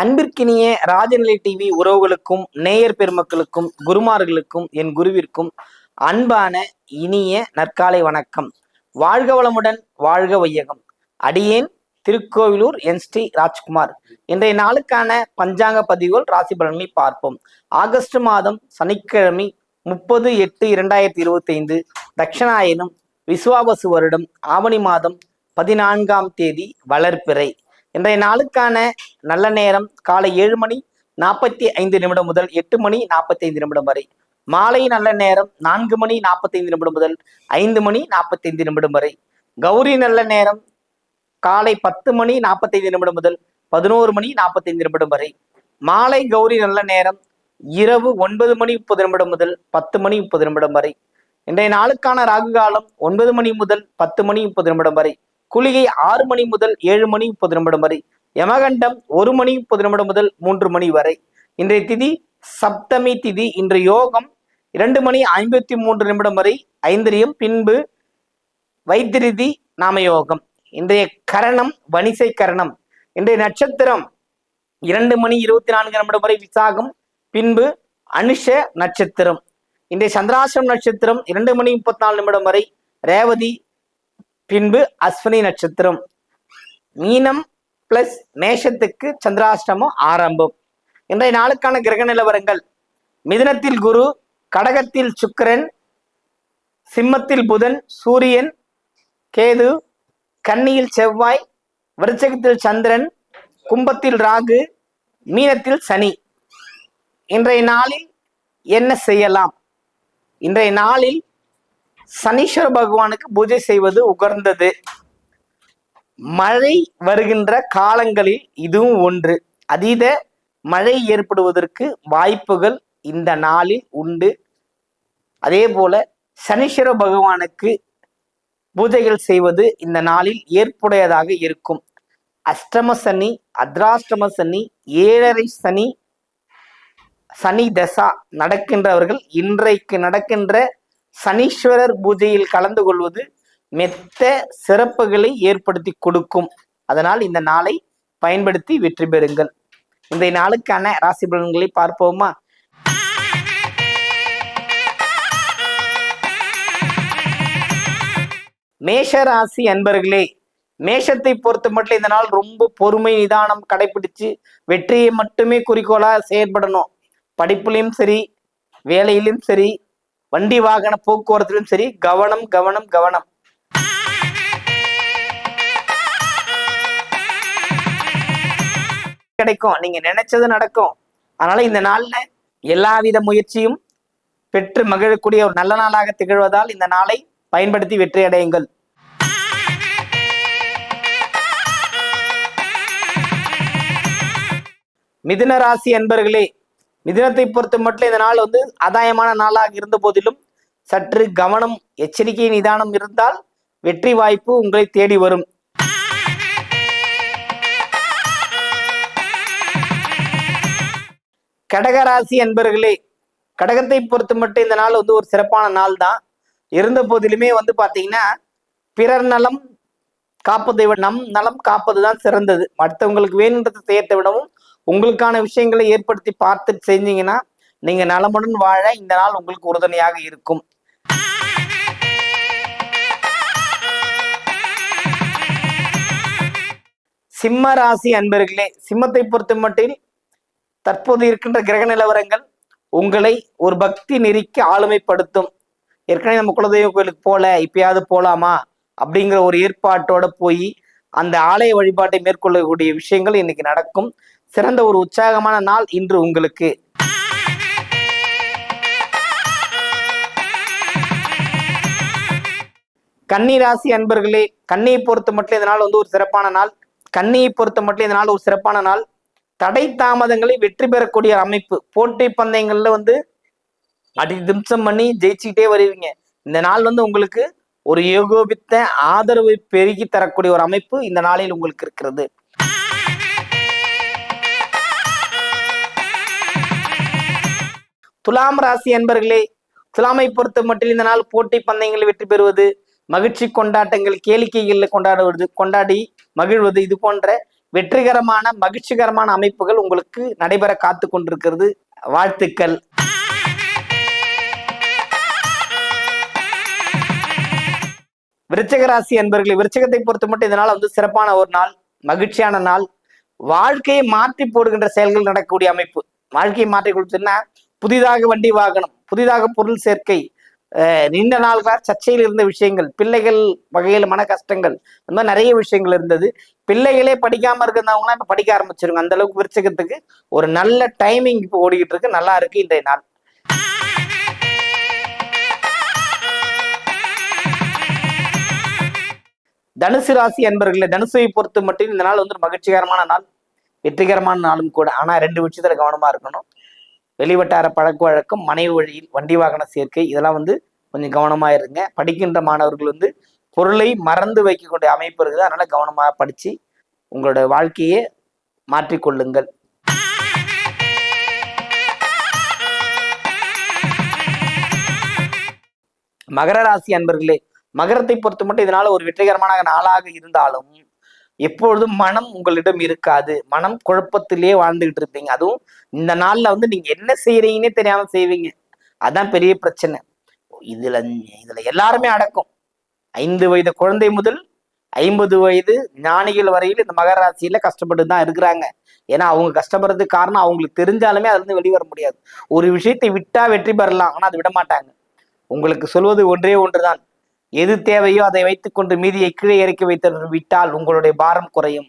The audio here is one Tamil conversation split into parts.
அன்பிற்கினிய ராஜநிலை டிவி உறவுகளுக்கும் நேயர் பெருமக்களுக்கும் குருமார்களுக்கும் என் குருவிற்கும் அன்பான இனிய நற்காலை வணக்கம். வாழ்க வளமுடன் வாழ்க வையகம். அடியேன் திருக்கோவிலூர் என் ஸ்ரீ ராஜ்குமார். இன்றைய நாளுக்கான பஞ்சாங்க பதிவுகள் ராசி பலனை பார்ப்போம். ஆகஸ்ட் மாதம் சனிக்கிழமை முப்பது எட்டு இரண்டாயிரத்தி இருபத்தி ஐந்து தட்சணாயனம் விஸ்வாபசு வருடம் ஆவணி மாதம் பதினான்காம் தேதி வளர்ப்பிறை இன்றைய நாளுக்கான நல்ல நேரம் காலை ஏழு மணி நாற்பத்தி ஐந்து நிமிடம் முதல் எட்டு மணி நாற்பத்தி ஐந்து நிமிடம் வரை. மாலை நல்ல நேரம் நான்கு மணி நாற்பத்தி ஐந்து நிமிடம் முதல் ஐந்து மணி நாற்பத்தி ஐந்து நிமிடம் வரை. கௌரி நல்ல நேரம் காலை பத்து மணி நாற்பத்தைந்து நிமிடம் முதல் பதினோரு மணி நாற்பத்தைந்து நிமிடம் வரை. மாலை கௌரி நல்ல நேரம் இரவு ஒன்பது மணி முப்பது நிமிடம் முதல் பத்து மணி முப்பது நிமிடம் வரை. இன்றைய நாளுக்கான ராகு காலம் ஒன்பது மணி முதல் பத்து மணி முப்பது நிமிடம் வரை. குளிகை ஆறு மணி முதல் ஏழு மணி முப்பது நிமிடம் வரை யமகண்டம் ஒரு மணி முப்பது நிமிடம் முதல் மூன்று மணி வரை. இன்றைய திதி சப்தமி திதி. இன்று யோகம் இரண்டு மணி ஐம்பத்தி மூன்று நிமிடம் வரை ஐந்திரியம். பின்பு வைத்திருதி நாமயோகம். இன்றைய கரணம் வணிசை கரணம். இன்றைய நட்சத்திரம் இரண்டு மணி இருபத்தி நான்கு நிமிடம் வரை விசாகம். பின்பு அனுஷ நட்சத்திரம். இன்றைய சந்திராசிரம் நட்சத்திரம் இரண்டு மணி முப்பத்தி நாலு நிமிடம் வரை ரேவதி பின்பு அஸ்வினி நட்சத்திரம். மீனம் பிளஸ் மேஷத்துக்கு சந்திராஷ்டமம் ஆரம்பம். இன்றைய நாளுக்கான கிரக நிலவரங்கள். மிதுனத்தில் குரு கடகத்தில் சுக்கரன் சிம்மத்தில் புதன் சூரியன் கேது கன்னியில் செவ்வாய் விருச்சகத்தில் சந்திரன் கும்பத்தில் ராகு மீனத்தில் சனி. இன்றைய நாளில் என்ன செய்யலாம்? இன்றைய நாளில் சனீஸ்வர பகவானுக்கு பூஜை செய்வது உகர்ந்தது. மழை வருகின்ற காலங்களில் இதுவும் ஒன்று. அதீத மழை ஏற்படுவதற்கு வாய்ப்புகள் இந்த நாளில் உண்டு. அதே போல சனீஸ்வர பகவானுக்கு பூஜைகள் செய்வது இந்த நாளில் ஏற்புடையதாக இருக்கும். அஷ்டம சனி அத்ராஷ்டம சனி ஏழரை சனி சனி தசா நடக்கின்றவர்கள் இன்றைக்கு நடக்கின்ற சனீஸ்வரர் பூஜையில் கலந்து கொள்வது மெத்த சிறப்புகளை ஏற்படுத்தி கொடுக்கும். அதனால் இந்த நாளை பயன்படுத்தி வெற்றி பெறுங்கள். இந்த நாளுக்கான ராசி பலன்களை பார்ப்போமா? மேஷ ராசி அன்பர்களே மேஷத்தை பொறுத்த மட்டும் இந்த நாள் ரொம்ப பொறுமை நிதானம் கடைபிடிச்சு வெற்றியை மட்டுமே குறிக்கோளா செயற்படணும். படிப்புலையும் சரி வேலையிலும் சரி வண்டி வாகன போக்குவரத்திலும் சரி கவனம் கவனம் கவனம். கிடைக்கும். நீங்க நினைச்சது நடக்கும். அதனால இந்த நாள்ல எல்லாவித முயற்சியும் பெற்று மகிழக்கூடிய ஒரு நல்ல நாளாக திகழ்வதால் இந்த நாளை பயன்படுத்தி வெற்றி அடையுங்கள் மிதுன ராசி அன்பர்களே மிதினத்தை பொறுத்த மட்டும் இந்த நாள் வந்து ஆதாயமான நாளாக இருந்த போதிலும் சற்று கவனம் எச்சரிக்கை நிதானம் இருந்தால் வெற்றி வாய்ப்பு உங்களை தேடி வரும். கடகராசி என்பர்களே கடகத்தை பொறுத்த மட்டும் இந்த நாள் வந்து ஒரு சிறப்பான நாள் தான். இருந்த போதிலுமே வந்து பார்த்தீங்கன்னா பிறர் நலம் காப்பதை விட நம் நலம் காப்பது தான் சிறந்தது. மற்றவங்களுக்கு வேணுன்றதை செய்யத்தை விடவும் உங்களுக்கான விஷயங்களை ஏற்படுத்தி பார்த்து செஞ்சீங்கன்னா நீங்க நலமுடன் வாழ இந்த நாள் உங்களுக்கு உறுதுணையாக இருக்கும். சிம்ம ராசி அன்பர்களே சிம்மத்தை பொறுத்த மட்டில் தற்போது இருக்கின்ற கிரக நிலவரங்கள் உங்களை ஒரு பக்தி நெறிக்கு ஆளுமைப்படுத்தும். ஏற்கனவே நம்ம குலதெய்வ கோயிலுக்கு போல இப்பயாவது போலாமா? அப்படிங்கிற ஒரு ஏற்பாட்டோட போய் அந்த ஆலய வழிபாட்டை மேற்கொள்ளக்கூடிய விஷயங்கள் இன்னைக்கு நடக்கும். சிறந்த ஒரு உற்சாகமான நாள் இன்று உங்களுக்கு. கன்னி ராசி அன்பர்களே கன்னியை பொறுத்த மட்டும் இந்த நாள் வந்து ஒரு சிறப்பான நாள். கன்னியை பொறுத்த மட்டும் இந்த நாள் ஒரு சிறப்பான நாள். தடை தாமதங்களை வெற்றி பெறக்கூடிய அமைப்பு. போட்டி பந்தயங்கள்ல வந்து அடி திம்சம் பண்ணி ஜெயிச்சுக்கிட்டே வருவீங்க. இந்த நாள் வந்து உங்களுக்கு ஒரு ஏகோபித்த ஆதரவை பெருகி தரக்கூடிய ஒரு அமைப்பு இந்த நாளில் உங்களுக்கு இருக்கிறது. துலாம் ராசி என்பர்களே துலாமை பொறுத்த மட்டும் இந்த நாள் போட்டி பந்தயங்களில் வெற்றி பெறுவது மகிழ்ச்சி கொண்டாட்டங்கள் கேளிக்கைகளில் கொண்டாடுவது கொண்டாடி மகிழ்வது இது போன்ற வெற்றிகரமான மகிழ்ச்சிகரமான அமைப்புகள் உங்களுக்கு நடைபெற காத்து கொண்டிருக்கிறது. வாழ்த்துக்கள். விருச்சக ராசி அன்பர்களே விருச்சகத்தை பொறுத்த மட்டும் இந்த நாள் வந்து சிறப்பான ஒரு நாள் மகிழ்ச்சியான நாள். வாழ்க்கையை மாற்றி போடுகின்ற செயல்கள் நடக்கக்கூடிய அமைப்பு. வாழ்க்கையை மாற்றி கொடுத்துன்னா புதிதாக வண்டி வாகனம் புதிதாக பொருள் சேர்க்கை நீண்ட நாள்களாக சர்ச்சையில் இருந்த விஷயங்கள் பிள்ளைகள் வகையில் மன கஷ்டங்கள் அந்த மாதிரி நிறைய விஷயங்கள் இருந்தது. பிள்ளைகளே படிக்காம இருக்கிறவங்களாம் இப்போ படிக்க ஆரம்பிச்சிருங்க. அந்த அளவுக்கு விருச்சகத்துக்கு ஒரு நல்ல டைமிங் இப்போ ஓடிக்கிட்டு இருக்கு. நல்லா இருக்கு இன்றைய நாள். தனுசு ராசி அன்பர்களை தனுசுவை பொறுத்து மட்டும் இந்த நாள் வந்து மகிழ்ச்சிகரமான நாள் வெற்றிகரமான நாளும் கூட. ஆனா ரெண்டு விஷயத்துல கவனமா இருக்கணும். வெளிவட்டார பழக்க வழக்கம் மனைவி வழியில் வண்டி வாகன சேர்க்கை இதெல்லாம் வந்து கொஞ்சம் கவனமாக இருங்க. படிக்கின்ற மாணவர்கள் வந்து பொருளை மறந்து வைக்கக்கூடிய அமைப்பு இருக்குது. அதனால கவனமாக படித்து உங்களோட வாழ்க்கையை மாற்றிக்கொள்ளுங்கள். மகர ராசி அன்பர்களே மகரத்தை பொறுத்த மட்டும் இதனால ஒரு வெற்றிகரமான நாளாக இருந்தாலும் எப்பொழுதும் மனம் உங்களிடம் இருக்காது. மனம் குழப்பத்திலேயே வாழ்ந்துகிட்டு இருப்பீங்க. அதுவும் இந்த நாள்ல வந்து நீங்க என்ன செய்யறீங்கன்னே தெரியாம செய்வீங்க. அதான் பெரிய பிரச்சனை. இதுல இதுல எல்லாருமே அடக்கும். ஐந்து வயது குழந்தை முதல் ஐம்பது வயது ஞானிகள் வரையில் இந்த மகர ராசியில கஷ்டப்பட்டு தான் இருக்கிறாங்க. ஏன்னா அவங்க கஷ்டப்படுறதுக்கு காரணம் அவங்களுக்கு தெரிஞ்சாலுமே அதுல இருந்து வெளிவர முடியாது. ஒரு விஷயத்தை விட்டா வெற்றி பெறலாம். ஆனா அது விட மாட்டாங்க. உங்களுக்கு சொல்வது ஒன்றே ஒன்றுதான். எது தேவையோ அதை வைத்துக்கொண்டு மீதியை கீழே இறக்கி வைத்து விட்டால் உங்களுடைய பாரம் குறையும்.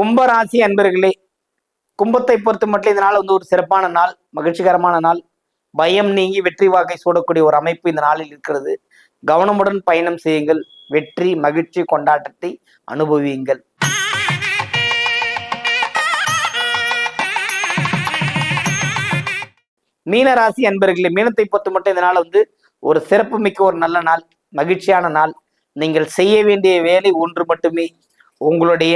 கும்பராசி அன்பர்களே கும்பத்தை பொறுத்த மட்டும் இந்த நாள் வந்து ஒரு சிறப்பான நாள் மகிழ்ச்சிகரமான நாள். பயம் நீங்கி வெற்றி வாக்கை சூடக்கூடிய ஒரு அமைப்பு இந்த நாளில் இருக்கிறது. கவனமுடன் பயணம் செய்யுங்கள். வெற்றி மகிழ்ச்சி கொண்டாட்டத்தை அனுபவியுங்கள். மீனராசி அன்பர்களே மீனத்தை பொறுத்து மட்டும் இந்த நாள் வந்து ஒரு சிறப்பு மிக்க ஒரு நல்ல நாள் மகிழ்ச்சியான நாள். நீங்கள் செய்ய வேண்டிய வேலை ஒன்று மட்டுமே. உங்களுடைய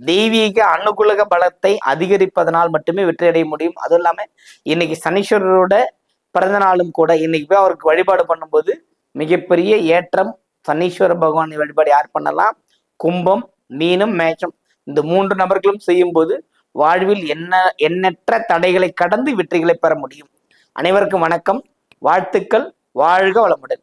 தெய்வீக அனுகூலக பலத்தை அதிகரிப்பதனால் மட்டுமே வெற்றியடைய முடியும். அதுவும் இல்லாம இன்னைக்கு சனீஸ்வரரோட பிறந்த நாளும் கூட இன்னைக்கு போய் அவருக்கு வழிபாடு பண்ணும்போது மிகப்பெரிய ஏற்றம் சனீஸ்வர பகவானை வழிபாடு யார் பண்ணலாம்? கும்பம் மீனம் மேச்சம் இந்த மூன்று நபர்களும் செய்யும்போது வாழ்வில் என்ன எண்ணற்ற தடைகளை கடந்து வெற்றிகளை பெற முடியும். அனைவருக்கும் வணக்கம். வாழ்த்துக்கள். வாழ்க வளமுடன்.